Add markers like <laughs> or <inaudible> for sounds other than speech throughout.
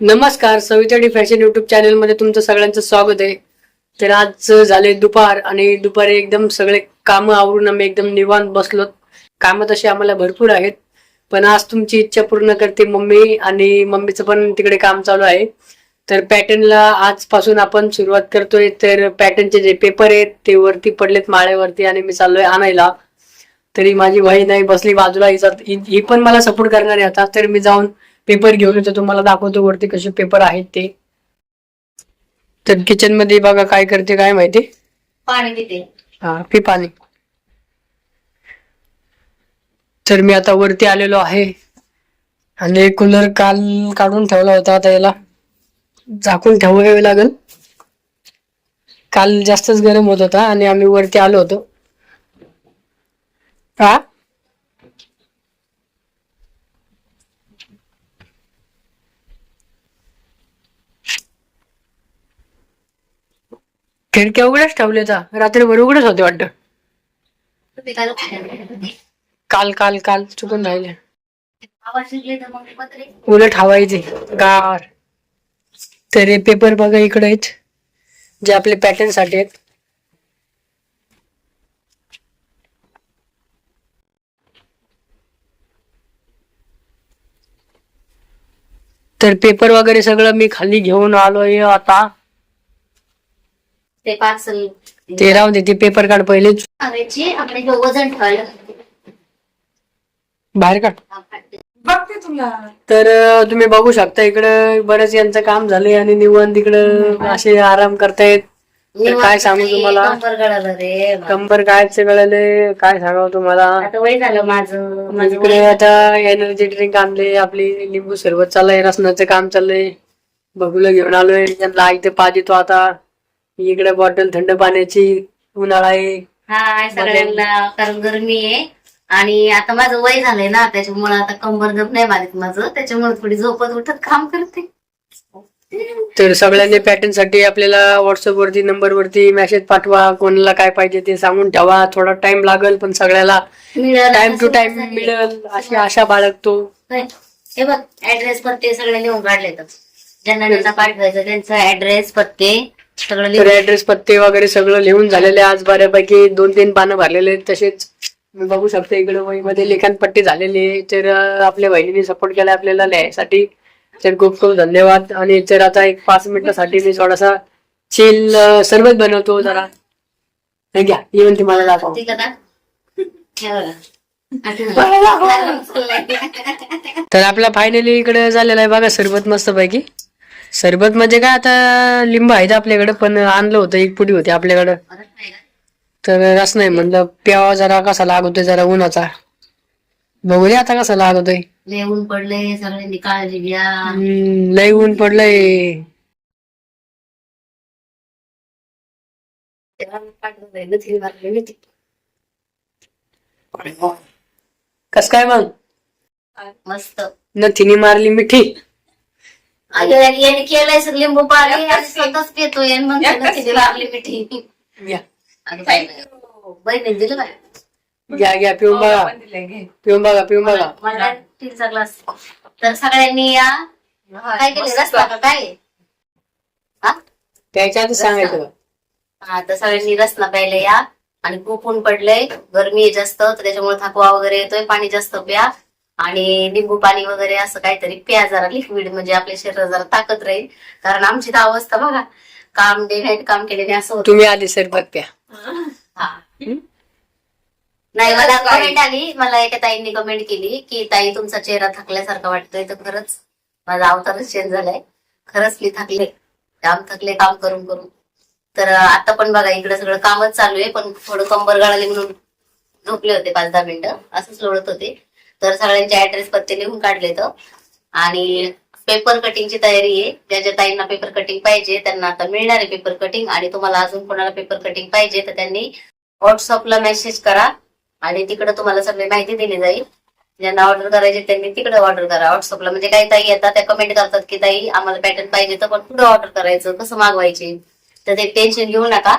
नमस्कार सविताडी fashion YouTube चॅनलमध्ये तुमचं सगळ्यांचं स्वागत आहे. तर आज झाले दुपार आणि दुपारी एकदम सगळे कामं आवरून आम्ही एकदम निवांत बसलो कामं तशी आम्हाला भरपूर आहेत पण आज तुमची इच्छा पूर्ण करते मम्मी आणि मम्मीचं पण तिकडे काम चालू आहे. तर पॅटर्नला आजपासून आपण सुरुवात करतोय तर पॅटर्नचे जे पेपर आहेत ते वरती पडलेत माळ्यावरती आणि मी चाललोय आणायला. तरी माझी वही नाही बसली बाजूला ही पण मला सपोर्ट करणार आहे आता तर मी जाऊन पेपर घेऊन येतो. तुम्हाला दाखवतो वरती कसे पेपर आहेत ते. तर किचनमध्ये बघा काय करते काय माहिती? पाणी पिते हा पी पाणी. तर मी आता वरती आलेलो आहे. आणि कूलर काल काढून ठेवला होता आता याला. झाकून ठेवावे लागेल. काल जास्तच गरम होत होता आणि आम्ही वरती आलो होतो. हा? खिडक्या उघड्याच ठेवल्या रात्रीभर उघडच होते वाटतं. काल काल काल चुकून राहिले. उलट हवायचे. गार. तर हे पेपर बघा इकडे आहेत. जे आपले पॅटर्नसाठी आहेत. तर पेपर वगैरे सगळं मी खाली घेऊन आलोय आता. ते पार्सल ते राहून दे ते पेपर काढ पहिलेच. करायची आपण हे वजन ठेवायला. बाहेर काढ. बघते तुला. तर अं, तुम्ही बघू शकता इकडं बरंच यांचं काम झालंय आणि निवांत इकडं असे आराम करतायत. तर काय सांगू तुम्हाला? कंबर गळालं रे कंबर काय कळले काय सांगावं तुम्हाला? आता वय झालं माझं. माझं इकडे आता एनर्जी ड्रिंक आणले आपली लिंबू सरबत चाललंय रसनाचं काम चाललंय. बघूला घेऊन आलोय त्यांना इथे पाहिजे तो आता. इकडे बॉटल थंड पाण्याची उन्हाळा आहे हा सगळ्यांना कारण गरमी आहे. आणि आता माझं वय झालंय ना त्याच्यामुळे आता कंबर गप नाही मारित माझं. त्याच्यामुळे थोडी झोपत उठत काम करते. तर सगळ्यांनी पॅटर्नसाठी आपल्याला व्हॉट्सअप वरती नंबर वरती मेसेज पाठवा. कोणाला काय पाहिजे ते सांगून ठेवा. थोडा टाइम लागेल पण सगळ्याला टाइम टू टाइम. मिळेल अशी आशा बाळगतो. हे बघ ऍड्रेस पत्ते सगळे लिहून काढले तर ज्यांना ज्यांना पाठवायचं त्यांचा ऍड्रेस पत्ते. तर ऍड्रेस पत्ते वगैरे सगळं लिहून झालेले. आज बऱ्यापैकी दोन तीन पानं भरलेले आहेत. तसेच मी बघू शकते इकडे वहीमध्ये लेखनपट्टी झालेली आहे. तर आपल्या बहिणीने सपोर्ट केला आपल्याला लिहायसाठी. तर खूप खूप धन्यवाद. आणि तर आता एक पाच मिनिटासाठी मी थोडासा चिल सरबत बनवतो जरा. हे घ्या. ही म्हणते मला दाखव. ठीक आहे ना? बघा. तर आपला फायनली इकडे झालेला आहे बघा सरबत मस्त पैकी सरबत म्हणजे काय आता लिंब आहेत आपल्याकडे पण आणलं होतं एक पुडी होती आपल्याकडं. तर रस नाही म्हणलं प्यावा जरा कसा लागतोय जरा उन्हाचा. बघू दे आता कसा लागतोय. लय ऊन पडले सगळ्यांनी काळजी घ्या हम्म, लय ऊन पडलंय. कस काय मग? मस्त. नथीने मारली मिठी. याने याने केलंय सर लिंबू पाणी आणि स्वतःच पितोय मग घ्या बहिणीने दिलं काय घ्या घ्या पिऊन बघा. पिऊन बघा पिऊन बघा. मला ग्लास तर सगळ्यांनी या. काय केलं रस्ता का काय? हा? त्याच्या आधी सांगायचं? हा तर सगळ्यांनी रसना प्यायला या. आणि खूप ऊन पडलंय. गरमी आहे जास्त तर त्याच्यामुळे थकवा वगैरे येतोय. पाणी जास्त प्या. आणि लिंबू पाणी वगैरे असं काहीतरी प्या जरा लिक्विड म्हणजे आपल्या शरीरात जरा ताकद राहील. कारण आमची तर अवस्था बघा काम डे नाईट काम केल्याने असं होतं. तुम्ही आधी सरबत प्या. हा. नाही मला कमेंट आली. मला एका ताईंनी कमेंट केली की ताई तुमचा चेहरा थकल्यासारखा वाटतोय तर खरंच माझा अवतारच चेंज झालाय. खरंच मी थकले. काम थकले काम करून करून. तर आता पण बघा इकडे सगळं कामच चालू आहे पण थोडं कंबर गळाले म्हणून झोपले होते पाच दहा मिनिटं. असंच लोळत होते. तर सगळ्यांचे ऍड्रेस पत्ते लिहून काढले तर. आणि पेपर कटिंगची तयारी आहे. ज्या ज्या ताईंना पेपर कटिंग पाहिजे त्यांना आता मिळणार आहे पेपर कटिंग आणि तुम्हाला अजून कोणाला पेपर कटिंग पाहिजे तर त्यांनी व्हॉट्सअपला मेसेज करा. आणि तिकडे तुम्हाला सगळी माहिती दिली जाईल. ज्यांना ऑर्डर करायची त्यांनी तिकडे ऑर्डर करा. व्हॉट्सअपला म्हणजे काही ताई येतात त्या कमेंट करतात की ताई आम्हाला पॅटर्न पाहिजे तर पण कुठं ऑर्डर करायचं? कसं मागवायचे? तर ते टेन्शन घेऊ नका.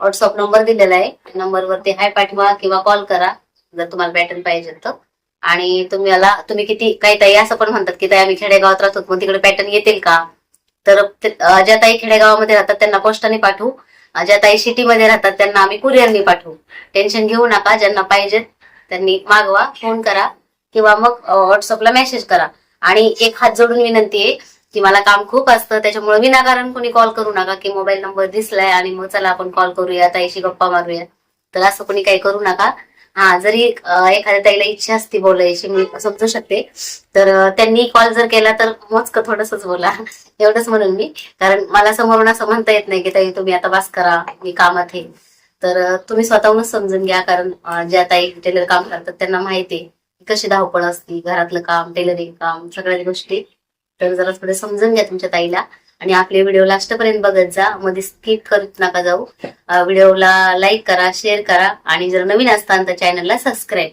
व्हॉट्सअप नंबर दिलेला आहे. नंबरवरती हाय पाठवा किंवा कॉल करा जर तुम्हाला पॅटर्न पाहिजे तर. आणि तुम्ही मला तुम्ही किती काही ताई असं पण म्हणतात की ताई आम्ही खेडेगावात राहतो मग तिकडे पॅटर्न येतील का? तर ज्या ताई खेडेगावामध्ये राहतात त्यांना पोस्टाने पाठवू. ज्या ताई सिटीमध्ये राहतात त्यांना आम्ही कुरिअरने पाठवू. टेन्शन घेऊ नका ज्यांना पाहिजेत त्यांनी मागवा फोन करा किंवा मग व्हॉट्सअपला मेसेज करा. आणि एक हात जोडून विनंती आहे की मला काम खूप असतं त्याच्यामुळे विनाकारण कोणी कॉल करू नका की मोबाईल नंबर दिसलाय आणि मग चला आपण कॉल करूया ताईशी गप्पा मारूया. तर असं कोणी काही करू नका. हा जरी एखाद्या ताईला इच्छा असते बोलायची मी समजू शकते. तर त्यांनी कॉल जर केला तर मोजक थोडसच बोला. एवढंच म्हणून मी. कारण मला समोरून असं म्हणता येत नाही की ताई तुम्ही आता बास करा मी कामात आहे. तर तुम्ही स्वतःहूनच समजून घ्या. कारण ज्या ताई टेलर काम करतात त्यांना माहिती आहे की कशी धावपळ असते घरातलं काम टेलरिंग काम सगळ्याच गोष्टी. तर जरा थोडं समजून घ्या तुमच्या ताईला. आणि आपले व्हिडिओ लास्टपर्यंत बघत जा. मध्ये स्किप करत नका जाऊ. <laughs> व्हिडिओला लाईक करा शेअर करा. आणि जर नवीन असताल तर चॅनलला सबस्क्राईब